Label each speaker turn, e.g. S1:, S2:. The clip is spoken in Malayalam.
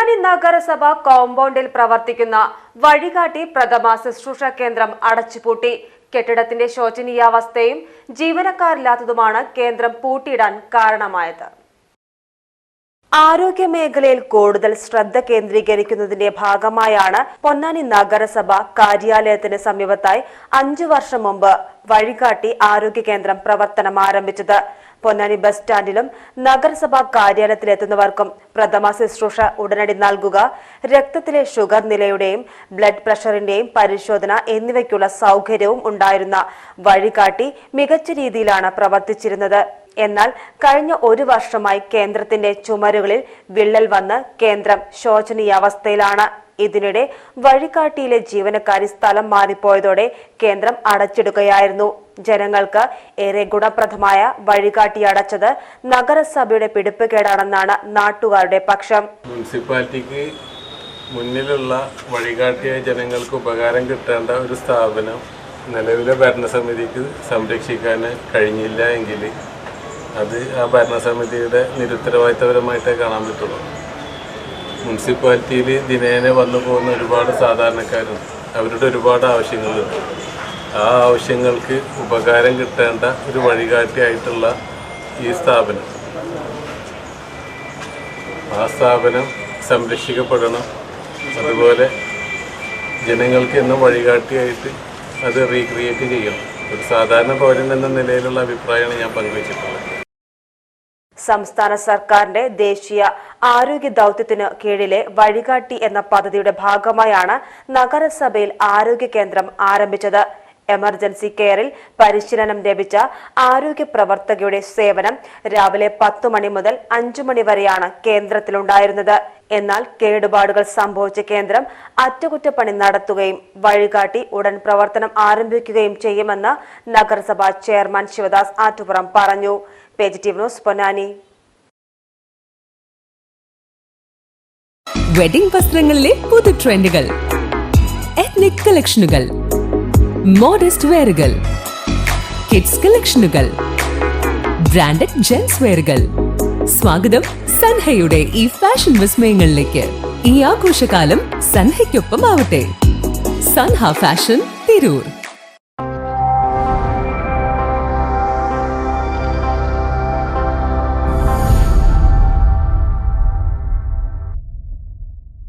S1: പൊന്നാനി നഗരസഭ കോമ്പൗണ്ടിൽ പ്രവർത്തിക്കുന്ന വഴികാട്ടി പ്രഥമ ശുശ്രൂഷ കേന്ദ്രം അടച്ചുപൂട്ടി. കെട്ടിടത്തിന്റെ ശോചനീയാവസ്ഥയും ജീവനക്കാരില്ലാത്തതുമാണ് കേന്ദ്രം പൂട്ടിയിടാൻ കാരണമായത്. ആരോഗ്യ മേഖലയിൽ കൂടുതൽ ശ്രദ്ധ കേന്ദ്രീകരിക്കുന്നതിന്റെ ഭാഗമായാണ് പൊന്നാനി നഗരസഭ കാര്യാലയത്തിന് സമീപത്തായി അഞ്ചു വർഷം മുമ്പ് വഴികാട്ടി ആരോഗ്യ കേന്ദ്രം പ്രവർത്തനം ആരംഭിച്ചത്. പൊന്നാനി ബസ് സ്റ്റാൻഡിലും നഗരസഭാ കാര്യാലയത്തിലെത്തുന്നവർക്കും പ്രഥമ ശുശ്രൂഷ ഉടനടി നൽകുക. രക്തത്തിലെ ഷുഗർ നിലയുടെയും ബ്ലഡ് പ്രഷറിന്റെയും പരിശോധന എന്നിവയ്ക്കുള്ള സൗകര്യവും ഉണ്ടായിരുന്ന വഴികാട്ടി മികച്ച രീതിയിലാണ് പ്രവർത്തിച്ചിരുന്നത്. എന്നാൽ കഴിഞ്ഞ ഒരു വർഷമായി കേന്ദ്രത്തിന്റെ ചുമരുകളിൽ വിള്ളൽ വന്ന് കേന്ദ്രം ശോചനീയാവസ്ഥയിലാണ്. ഇതിനിടെ വഴികാട്ടിയിലെ ജീവനക്കാരി സ്ഥലം മാറിപ്പോയതോടെ കേന്ദ്രം അടച്ചിടുകയായിരുന്നു. ജനങ്ങൾക്ക് ഏറെ ഗുണപ്രദമായ വഴികാട്ടി അടച്ചത് നഗരസഭയുടെ പിടിപ്പുകേടാണെന്നാണ് നാട്ടുകാരുടെ പക്ഷം.
S2: മുനിസിപ്പാലിറ്റിക്ക് മുന്നിലുള്ള വഴികാട്ടിയ ജനങ്ങൾക്ക് ഉപകാരം കിട്ടേണ്ട ഒരു സ്ഥാപനം നിലവിലെ ഭരണസമിതിക്ക് സംരക്ഷിക്കാൻ കഴിഞ്ഞില്ല എങ്കിൽ അത് ആ ഭരണസമിതിയുടെ നിരുത്തരവാദിത്തപരമായിട്ടേ കാണാൻ പറ്റുള്ളൂ. മുനിസിപ്പാലിറ്റിയിൽ ദിനേന വന്നു പോകുന്ന ഒരുപാട് സാധാരണക്കാരുണ്ട് അവരുടെ ഒരുപാട് ആവശ്യങ്ങളുണ്ട് ആ ആവശ്യങ്ങൾക്ക് ഉപകാരം കിട്ടേണ്ട ഒരു വഴികാട്ടിയായിട്ടുള്ള ഈ സ്ഥാപനം. ആ സ്ഥാപനം സംരക്ഷിക്കപ്പെടണം. അതുപോലെ ജനങ്ങൾക്ക് എന്നും വഴികാട്ടിയായിട്ട് അത് റീക്രിയേറ്റ് ചെയ്യണം. ഒരു സാധാരണ പൗരൻ എന്ന നിലയിലുള്ള അഭിപ്രായമാണ് ഞാൻ പങ്കുവച്ചിട്ടുള്ളത്.
S1: സംസ്ഥാന സർക്കാരിന്റെ ദേശീയ ആരോഗ്യ ദൌത്യത്തിനു കീഴിലെ വഴികാട്ടി എന്ന പദ്ധതിയുടെ ഭാഗമായാണ് നഗരസഭയിൽ ആരോഗ്യ കേന്ദ്രം ആരംഭിച്ചത്. എമർജൻസി കെയറിൽ പരിശീലനം ലഭിച്ച ആരോഗ്യ പ്രവർത്തകയുടെ സേവനം രാവിലെ പത്തു മണി മുതൽ അഞ്ചു മണി വരെയാണ് കേന്ദ്രത്തിലുണ്ടായിരുന്നത്. എന്നാൽ കേടുപാടുകൾ സംഭവിച്ച കേന്ദ്രം അറ്റകുറ്റപ്പണി നടത്തുകയും വഴികാട്ടി ഉടൻ പ്രവർത്തനം ആരംഭിക്കുകയും ചെയ്യുമെന്ന് നഗരസഭാ ചെയർമാൻ ശിവദാസ് ആറ്റുപുറം പറഞ്ഞു. Positive news Ponnani.
S3: വെഡിംഗ് വസ്ത്രങ്ങളിലെ പുതു ട്രെൻഡുകൾ എത്നിക് കളക്ഷനുകൾ മോഡസ്റ്റ് വെയറുകൾ കിഡ്സ് കളക്ഷനുകൾ ബ്രാൻഡഡ് ജെൻസ് വെയറുകൾ സ്വാഗതം സൻഹയുടെ ഈ ഫാഷൻ വിസ്മയങ്ങളിലേക്ക്. ഈ ആഘോഷകാലം സൻഹയ്ക്കൊപ്പം ആവട്ടെ സൻഹ ഫാഷൻ തിരൂർ.